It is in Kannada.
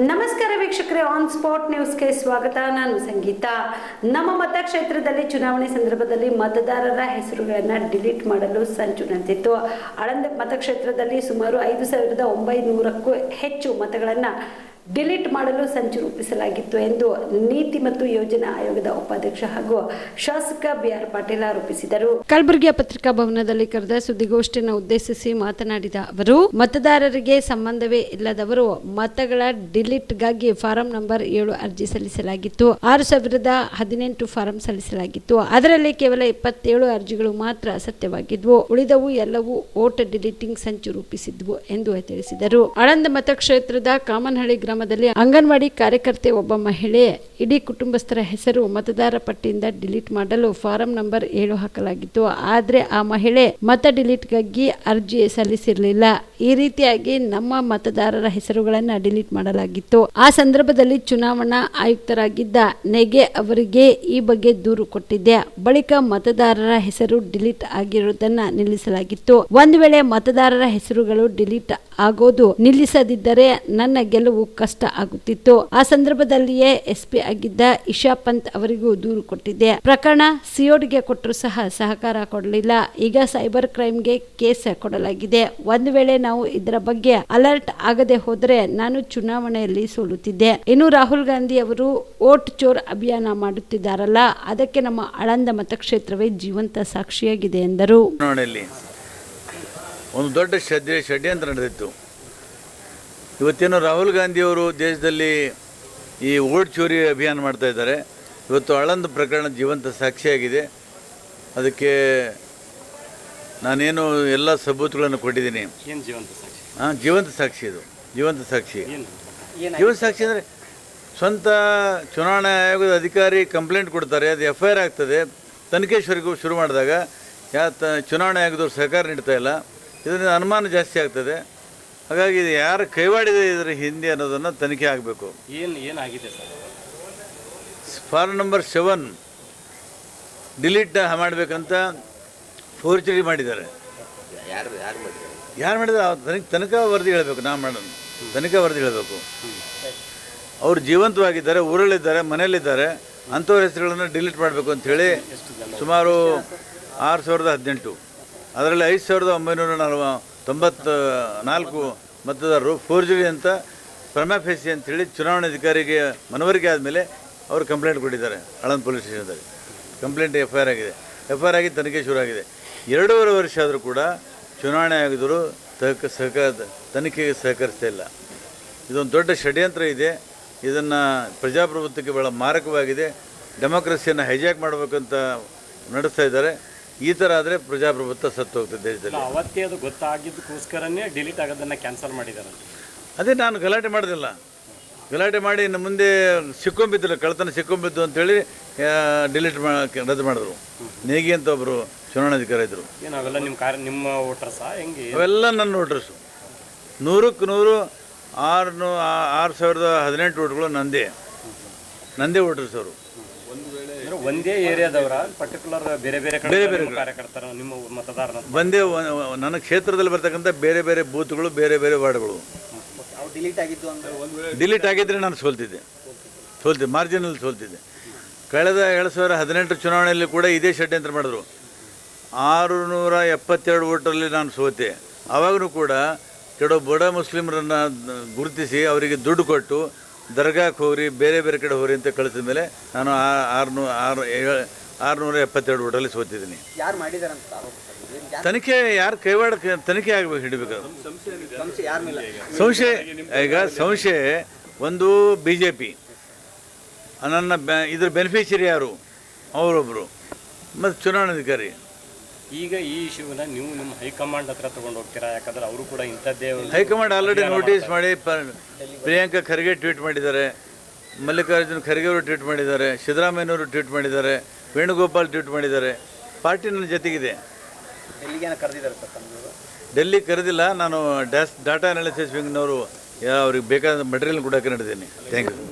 ನಮಸ್ಕಾರ ವೀಕ್ಷಕರೇ ಆನ್ ಸ್ಪಾಟ್ ನ್ಯೂಸ್ಗೆ ಸ್ವಾಗತ. ನಾನು ಸಂಗೀತ. ನಮ್ಮ ಮತಕ್ಷೇತ್ರದಲ್ಲಿ ಚುನಾವಣೆ ಸಂದರ್ಭದಲ್ಲಿ ಮತದಾರರ ಹೆಸರುಗಳನ್ನು ಡಿಲೀಟ್ ಮಾಡಲು ಸಂಚು ನಡೆದಿತ್ತು. ಆಳಂದ ಮತಕ್ಷೇತ್ರದಲ್ಲಿ ಸುಮಾರು ಐದು ಸಾವಿರದ ಒಂಬೈನೂರಕ್ಕೂ ಹೆಚ್ಚು ಮತಗಳನ್ನು ಡಿಲೀಟ್ ಮಾಡಲು ಸಂಚು ರೂಪಿಸಲಾಗಿತ್ತು ಎಂದು ನೀತಿ ಮತ್ತು ಯೋಜನಾ ಆಯೋಗದ ಉಪಾಧ್ಯಕ್ಷ ಹಾಗೂ ಶಾಸಕ ಬಿಆರ್ ಪಾಟೀಲ್ ಆರೋಪಿಸಿದರು. ಕಲಬುರಗಿಯ ಪತ್ರಿಕಾ ಭವನದಲ್ಲಿ ಕರೆದ ಸುದ್ದಿಗೋಷ್ಠಿಯನ್ನು ಉದ್ದೇಶಿಸಿ ಮಾತನಾಡಿದ ಅವರು, ಮತದಾರರಿಗೆ ಸಂಬಂಧವೇ ಇಲ್ಲದವರು ಮತಗಳ ಡಿಲೀಟ್ಗಾಗಿ ಫಾರಂ ನಂಬರ್ ಏಳು ಅರ್ಜಿ ಸಲ್ಲಿಸಲಾಗಿತ್ತು. ಆರು ಸಾವಿರದ ಹದಿನೆಂಟು ಫಾರಂ ಸಲ್ಲಿಸಲಾಗಿತ್ತು. ಅದರಲ್ಲಿ ಕೇವಲ ಇಪ್ಪತ್ತೇಳು ಅರ್ಜಿಗಳು ಮಾತ್ರ ಅಸತ್ಯವಾಗಿದ್ವು ಉಳಿದವು ಎಲ್ಲವೂ ಓಟ್ ಡಿಲೀಟಿಂಗ್ ಸಂಚು ರೂಪಿಸಿದ್ವು ಎಂದು ತಿಳಿಸಿದರು. ಆಳಂದ ಮತಕ್ಷೇತ್ರದ ಕಾಮನಹಳ್ಳಿ ಗ್ರಾಮದಲ್ಲಿ ಅಂಗನವಾಡಿ ಕಾರ್ಯಕರ್ತೆ ಒಬ್ಬ ಮಹಿಳೆ, ಇಡೀ ಕುಟುಂಬಸ್ಥರ ಹೆಸರು ಮತದಾರ ಪಟ್ಟಿಯಿಂದ ಡಿಲೀಟ್ ಮಾಡಲು ಫಾರಂ ನಂಬರ್ ಏಳು ಹಾಕಲಾಗಿತ್ತು. ಆದರೆ ಆ ಮಹಿಳೆ ಮತ ಡಿಲೀಟ್ಗಾಗಿ ಅರ್ಜಿ ಸಲ್ಲಿಸಿರಲಿಲ್ಲ. ಈ ರೀತಿಯಾಗಿ ನಮ್ಮ ಮತದಾರರ ಹೆಸರುಗಳನ್ನು ಡಿಲೀಟ್ ಮಾಡಲಾಗಿತ್ತು. ಆ ಸಂದರ್ಭದಲ್ಲಿ ಚುನಾವಣಾ ಆಯುಕ್ತರಾಗಿದ್ದ ನೆಗೆ ಅವರಿಗೆ ಈ ಬಗ್ಗೆ ದೂರು ಕೊಟ್ಟಿದ್ದೆ. ಬಳಿಕ ಮತದಾರರ ಹೆಸರು ಡಿಲೀಟ್ ಆಗಿರುವುದನ್ನ ನಿಲ್ಲಿಸಲಾಗಿತ್ತು. ಒಂದು ವೇಳೆ ಮತದಾರರ ಹೆಸರುಗಳು ಡಿಲೀಟ್ ಆಗೋದು ನಿಲ್ಲಿಸದಿದ್ದರೆ ನನ್ನ ಗೆಲುವು ಕಷ್ಟ ಆಗುತ್ತಿತ್ತು. ಆ ಸಂದರ್ಭದಲ್ಲಿಯೇ ಎಸ್ಪಿ ಆಗಿದ್ದ ಇಶಾ ಪಂತ್ ಅವರಿಗೂ ದೂರು ಕೊಟ್ಟಿದ್ದೆ. ಪ್ರಕರಣ ಸಿಒಡಿಗೆ ಕೊಟ್ಟರು ಸಹ ಸಹಕಾರ ಕೊಡಲಿಲ್ಲ. ಈಗ ಸೈಬರ್ ಕ್ರೈಮ್ಗೆ ಕೇಸ್ ಕೊಡಲಾಗಿದೆ. ಒಂದು ವೇಳೆ ನಾವು ಇದರ ಬಗ್ಗೆ ಅಲರ್ಟ್ ಆಗದೆ ಹೋದರೆ ನಾನು ಚುನಾವಣೆಯಲ್ಲಿ ಸೋಲುತ್ತಿದ್ದೆ. ಇನ್ನು ರಾಹುಲ್ ಗಾಂಧಿ ಅವರು ಓಟ್ ಚೋರ್ ಅಭಿಯಾನ ಮಾಡುತ್ತಿದ್ದಾರಲ್ಲ, ಅದಕ್ಕೆ ನಮ್ಮ ಆಳಂದ ಮತಕ್ಷೇತ್ರವೇ ಜೀವಂತ ಸಾಕ್ಷಿಯಾಗಿದೆ ಎಂದರು. ಒಂದು ದೊಡ್ಡ ಷಡ್ಯ ಷಡ್ಯಂತ್ರ ನಡೆದಿತ್ತು. ಇವತ್ತೇನು ರಾಹುಲ್ ಗಾಂಧಿಯವರು ದೇಶದಲ್ಲಿ ಈ ಓಟ್ ಚೋರಿ ಅಭಿಯಾನ ಮಾಡ್ತಾ ಇದ್ದಾರೆ. ಇವತ್ತು ಅಳಂದ ಪ್ರಕರಣ ಜೀವಂತ ಸಾಕ್ಷಿಯಾಗಿದೆ. ಅದಕ್ಕೆ ನಾನೇನು ಎಲ್ಲ ಸಬೂತುಗಳನ್ನು ಕೊಟ್ಟಿದ್ದೀನಿ. ಹಾಂ ಜೀವಂತ ಸಾಕ್ಷಿ ಇದು. ಜೀವಂತ ಸಾಕ್ಷಿ. ಜೀವಂತ ಸಾಕ್ಷಿ? ಅಂದರೆ ಸ್ವಂತ ಚುನಾವಣಾ ಆಯೋಗದ ಅಧಿಕಾರಿ ಕಂಪ್ಲೇಂಟ್ ಕೊಡ್ತಾರೆ. ಅದು ಎಫ್ ಐ ಆರ್ ಆಗ್ತದೆ. ತನಿಖೆ ಶುರು ಶುರು ಮಾಡಿದಾಗ ಯಾ ಚುನಾವಣಾ ಆಯೋಗದವ್ರು ಸಹಕಾರ ನೀಡ್ತಾ ಇಲ್ಲ. ಇದರಿಂದ ಅನುಮಾನ ಜಾಸ್ತಿ ಆಗ್ತದೆ. ಹಾಗಾಗಿ ಇದು ಯಾರು ಕೈವಾಡಿದೆ ಇದರ ಹಿಂದೆ ಅನ್ನೋದನ್ನು ತನಿಖೆ ಆಗಬೇಕು. ಏನು ಏನಾಗಿದೆ sir form number seven delete ಮಾಡಬೇಕಂತ ಫೋರ್ಜರಿ ಮಾಡಿದ್ದಾರೆ. ಯಾರು ಯಾರು ಮಾಡಿದ್ರು ಯಾರು ಮಾಡಿದ್ರೆ ತನಿಖೆ ತನಿಖಾ ವರದಿ ಹೇಳಬೇಕು ನಾ ಮಾಡೋಣ ತನಿಖಾ ವರದಿ ಹೇಳಬೇಕು. ಅವ್ರು ಜೀವಂತವಾಗಿದ್ದಾರೆ ಊರಲ್ಲಿದ್ದಾರೆ ಮನೆಯಲ್ಲಿದ್ದಾರೆ. ಅಂಥವ್ರ ಹೆಸರುಗಳನ್ನು ಡಿಲೀಟ್ ಮಾಡಬೇಕು ಅಂಥೇಳಿ ಸುಮಾರು ಆರು ಸಾವಿರದ ಹದಿನೆಂಟು. ಅದರಲ್ಲಿ ಐದು ಸಾವಿರದ ಒಂಬೈನೂರ ನಲ್ವ ತೊಂಬತ್ತ ನಾಲ್ಕು ಮತದಾರರು ಫೋರ್ಜರಿ ಅಂತ ಪ್ರಮಾಫೇಸಿ ಅಂಥೇಳಿ ಚುನಾವಣಾಧಿಕಾರಿಗೆ ಮನವರಿಕೆ ಆದಮೇಲೆ ಅವರು ಕಂಪ್ಲೇಂಟ್ ಕೊಟ್ಟಿದ್ದಾರೆ ಆಳಂದ್ ಪೊಲೀಸ್ ಸ್ಟೇಷನ್ದಲ್ಲಿ ಕಂಪ್ಲೇಂಟ್ ಎಫ್ ಐ ಆರ್ ಆಗಿದೆ. ಎಫ್ ಐ ಆರ್ ಆಗಿ ತನಿಖೆ ಶುರು ಆಗಿದೆ. ಎರಡೂವರೆ ವರ್ಷ ಆದರೂ ಕೂಡ ಚುನಾವಣೆ ಆಗಿದ್ರು ತಹಕ ಸಹಕಾರ, ತನಿಖೆಗೆ ಸಹಕರಿಸ್ತಾ ಇಲ್ಲ. ಇದೊಂದು ದೊಡ್ಡ ಷಡ್ಯಂತ್ರ ಇದೆ. ಇದನ್ನು ಪ್ರಜಾಪ್ರಭುತ್ವಕ್ಕೆ ಭಾಳ ಮಾರಕವಾಗಿದೆ. ಡೆಮೋಕ್ರಸಿಯನ್ನು ಹೈಜಾಕ್ ಮಾಡಬೇಕಂತ ನಡೆಸ್ತಾ ಇದ್ದಾರೆ. ಈ ಥರ ಆದರೆ ಪ್ರಜಾಪ್ರಭುತ್ವ ಸತ್ತು ಹೋಗ್ತದೆ ದೇಶದಲ್ಲಿ. ಅವತ್ತೇ ಅದು ಗೊತ್ತಾಗಿದ್ದಕ್ಕೋಸ್ಕರನೇ ಡಿಲೀಟ್ ಆಗೋದನ್ನ ಕ್ಯಾನ್ಸಲ್ ಮಾಡಿದ್ದಾರೆ. ಅದೇ ನಾನು ಗಲಾಟೆ ಮಾಡೋದಿಲ್ಲ ಗಲಾಟೆ ಮಾಡಿ ಇನ್ನು ಮುಂದೆ ಸಿಕ್ಕೊಂಬಿದ್ದಿಲ್ಲ ಕಳ್ತನ ಸಿಕ್ಕೊಂಬಿದ್ದು ಅಂತೇಳಿ ಡಿಲೀಟ್ ಮಾ ರದ್ದು ಮಾಡಿದ್ರು. ನೇಗಿ ಅಂತ ಒಬ್ಬರು ಚುನಾವಣಾಧಿಕಾರಿ ಇದ್ದರು ಏನು ಅವೆಲ್ಲ ನಿಮ್ಮ ಕಾರ್ಯ ನಿಮ್ಮ ವೋಟರ್ಸಾ ಹೆಂಗೆ? ಅವೆಲ್ಲ ನನ್ನ ವೋಟರ್ಸು. ನೂರಕ್ಕೆ ನೂರು ಆರು ಆರು ಸಾವಿರದ ಹದಿನೆಂಟು ವೋಟ್ಗಳು ನಂದೇ. ನಂದೇ ವೋಟರ್ಸ್ ಅವರು. ಒಂದೇ ಏರಿಯಾದವರ ಪರ್ಟಿಕ್ಯುಲರ್ ಬೇರೆ ಬೇರೆ ಕಡೆ ಬೇರೆ ಬೇರೆ ಕಾರ್ಯಕರ್ತರ ನಿಮ್ಮ ಮತದಾರನ ಒಂದೇ ನನ್ನ ಕ್ಷೇತ್ರದಲ್ಲಿ ಬರ್ತಕ್ಕಂಥ ಬೇರೆ ಬೇರೆ ಬೂತ್ಗಳು ಬೇರೆ ಬೇರೆ ವಾರ್ಡ್ಗಳು. ಡಿಲೀಟ್ ಆಗಿದ್ದು ಅಂದ್ರೆ ಡಿಲೀಟ್ ಆಗಿದ್ರೆ ನಾನು ಸೋಲ್ತಿದ್ದೆ. ಸೋಲ್ತಿದ್ದೆ ಮಾರ್ಜಿನಲ್ಲಿ ಸೋಲ್ತಿದ್ದೆ. ಕಳೆದ ಎರಡು ಸಾವಿರ ಹದಿನೆಂಟು ಚುನಾವಣೆಯಲ್ಲಿ ಕೂಡ ಇದೇ ಷಡ್ಯಂತ್ರ ಮಾಡಿದ್ರು. ಆರು ನೂರ ಎಪ್ಪತ್ತೆರಡು ಓಟಲ್ಲಿ ನಾನು ಸೋತೆ. ಆವಾಗಲೂ ಕೂಡ ಕೆಲವು ಬಡ ಮುಸ್ಲಿಮರನ್ನು ಗುರುತಿಸಿ ಅವರಿಗೆ ದುಡ್ಡು ಕೊಟ್ಟು ದರ್ಗಾಕ್ಕೆ ಹೋಗ್ರಿ ಬೇರೆ ಬೇರೆ ಕಡೆ ಹೋಗ್ರಿ ಅಂತ ಕಳಿಸಿದ ಮೇಲೆ ನಾನು ಆ- ಆರುನೂ ಆರು ಆರುನೂರ ಎಪ್ಪತ್ತೆರಡು ಓಟಲ್ಲಿ ಸೋತಿದ್ದೀನಿ. ಯಾರು ಮಾಡಿದಾರಂತ ತನಿಖೆ ಯಾರು ಕೈವಾಡ ತನಿಖೆ ಆಗಬೇಕು ಹಿಡಿಬೇಕು ಸಂಶಯ ಈಗ ಸಂಶಯ ಒಂದು ಬಿ ಜೆ ಪಿ ನನ್ನ ಬ್ಯಾ ಇದ್ರ ಬೆನಿಫಿಷರಿ ಯಾರು? ಅವರೊಬ್ಬರು ಮತ್ತು ಚುನಾವಣಾಧಿಕಾರಿ. ಈಗ ಈ ಇಶ್ಯೂನ ನೀವು ನಿಮ್ಮ ಹೈಕಮಾಂಡ್ ಹತ್ರ ತಗೊಂಡು ಹೋಗ್ತೀರಾ? ಯಾಕಂದ್ರೆ ಅವರು ಕೂಡ ಇಂಥದ್ದೇ ಹೈಕಮಾಂಡ್ ಆಲ್ರೆಡಿ ನೋಟಿಸ್ ಮಾಡಿ ಪ್ರಿಯಾಂಕಾ ಖರ್ಗೆ ಟ್ವೀಟ್ ಮಾಡಿದ್ದಾರೆ ಮಲ್ಲಿಕಾರ್ಜುನ್ ಖರ್ಗೆ ಅವರು ಟ್ವೀಟ್ ಮಾಡಿದ್ದಾರೆ ಸಿದ್ದರಾಮಯ್ಯನವರು ಟ್ವೀಟ್ ಮಾಡಿದ್ದಾರೆ ವೇಣುಗೋಪಾಲ್ ಟ್ವೀಟ್ ಮಾಡಿದ್ದಾರೆ. ಪಾರ್ಟಿ ನನ್ನ ಜೊತೆಗಿದೆ. ಡೆಲ್ಲಿ ಕರೆದಿಲ್ಲ ನಾನು ಡ್ಯಾಸ್ ಡಾಟಾ ಅನಾಲಿಸಿಸ್ ವಿಂಗ್ನವರು ಅವ್ರಿಗೆ ಬೇಕಾದ ಮಟೀರಿಯಲ್ ಕೊಡೋಕೆ ನಡೆದೀನಿ thank you